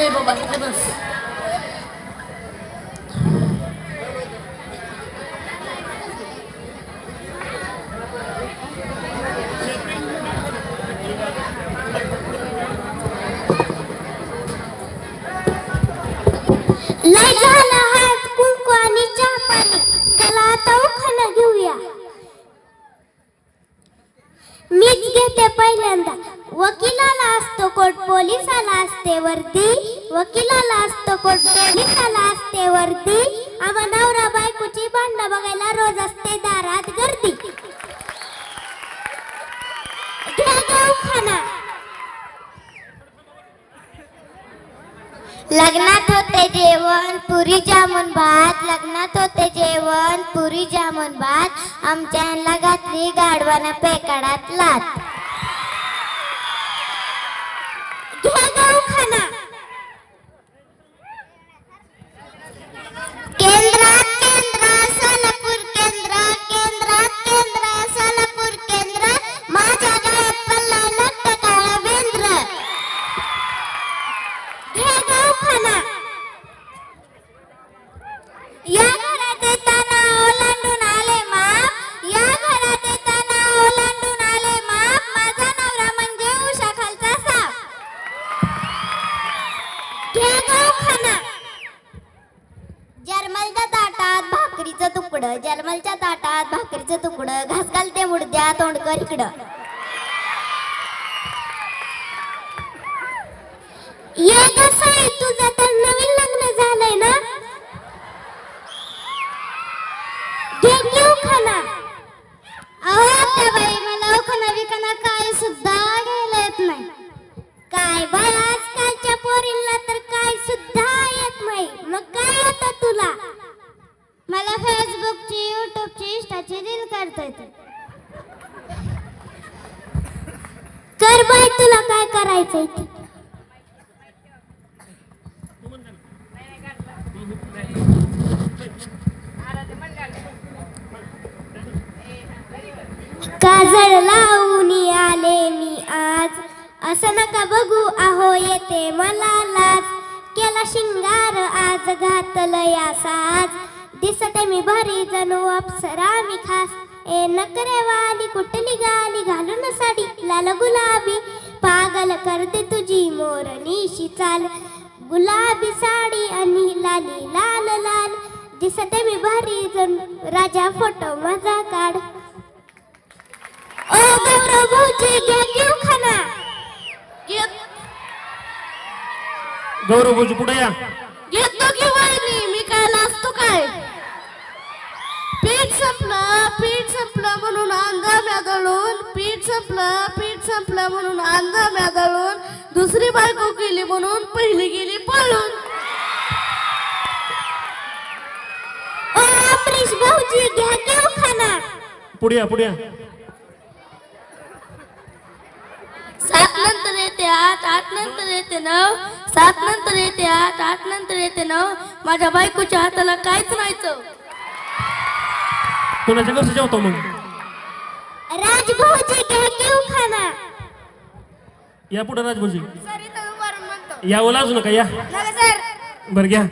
ए बाबा इकडे बस. लय झालं हात कुंकू आणि चहा पाणी. त्याला आता उखाणा घेऊया. मीच घेते पहिल्यांदा. वकिलाला असतो कोट पोलिसाला असते वरती. वकिलाला असतो कोट पोलिसाला असते वरती. लग्नात होते जेवण पुरी जामून भात. लग्नात होते जेवण पुरी जामून भात. आमच्या घातली गाडवानं पेकाडात लात. या घरात येताना ओलांडून आले माप. या घरात येताना ओलांडून आले माप. माझा नवरा म्हणजे उषा खालचा साप. घे जर्मलच्या ताटात भाकरीचं तुकडं. जर्मलच्या ताटात भाकरीचं तुकडं. घास घालते मुडद्या तोंडकर इकडं. ये कसं आहे तुझं मला फेसबुकची युट्यूबची इंस्टाची रील करता येते. कर बाय तुला काय करायचंय ते? काजळ लावून आले मी आज. असं नका बघू आहो येते मला लाज. केला शिंगार आज घातलं या साज दिसते मी भारी जणू अप्सरा मी खास ए नकरे वाली कुठली गाली घालून साडी. लाल गुलाबी पागल करते तुझी मोरणीशी चाल. गुलाबी साडी आणि लाली लाल लाल. दिसते मी भारी जण राजा फोटो माझा काढ. ओ घ्या घेऊ खाना पुढे या. घेतो पीठ संपलं पीठ संपलं म्हणून अंगा म्यादळून पीठ संपलं पीठ संपलं म्हणून अंगा म्यादळून दुसरी बायको केली म्हणून पहिली गेली पळून. ओ अमरीश भाऊजी घ्या घेऊ खाना. पुढे या पुढे या. सात नंतर येते आठ आठ नंतर येते नऊ. सात नंतर येते आठ आठ नंतर येते नऊ. माझ्या बायकोच्या हाताला काहीच नाही चव कोणाच्या कसं जेवतो मग? राज भाऊजी घ्या घेऊ खाना. या पुढे राजभाऊजी म्हणतो. या ओलाजू नका या. नका सर. बरं घ्या.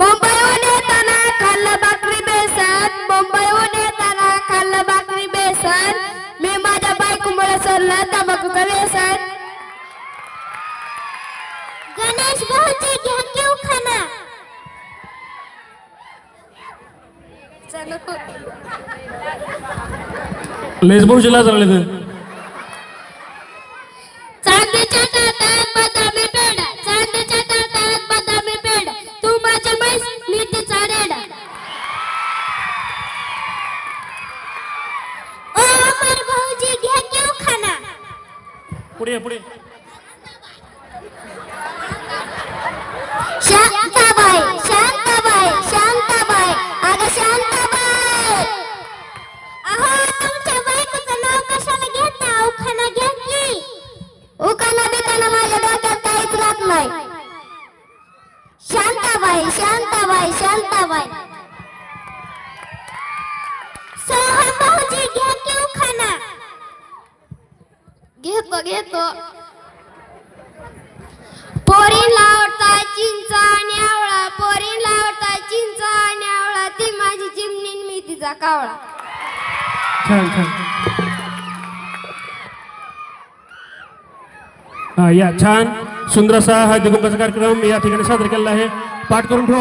मुंबईहून येताना खाल्लं भाकरी बेसन. मुंबईहून येताना खाल्लं भाकरी बेसन. मी माझ्या बायकोमुळे सोडलं तंबाखूचं व्यसन गणेश भाऊजी घ्या घेऊ खाना लेस भाऊजी लाज राहिले तर चांदीच्या ताटात बदामी पेढा चांदीच्या ताटात बदामी पेढा तू माझ्या मैस मी तिचा रेडा ओ अमर भाऊजी घ्या खाना पुढे पुढे. चालता सोहम भाऊजी केव खाना घेतो घेतो. पोरीला आवडता चिंचा आणि आवळा पोरीला आवडता चिंचा आणि आवळा ती माझी चिमणी मी तिचा कावळा. छान छान. हा या छान. सुंदर असा हा दिगंबाचा कार्यक्रम या ठिकाणी साजरा केलेला आहे. पाठ करून ठेवा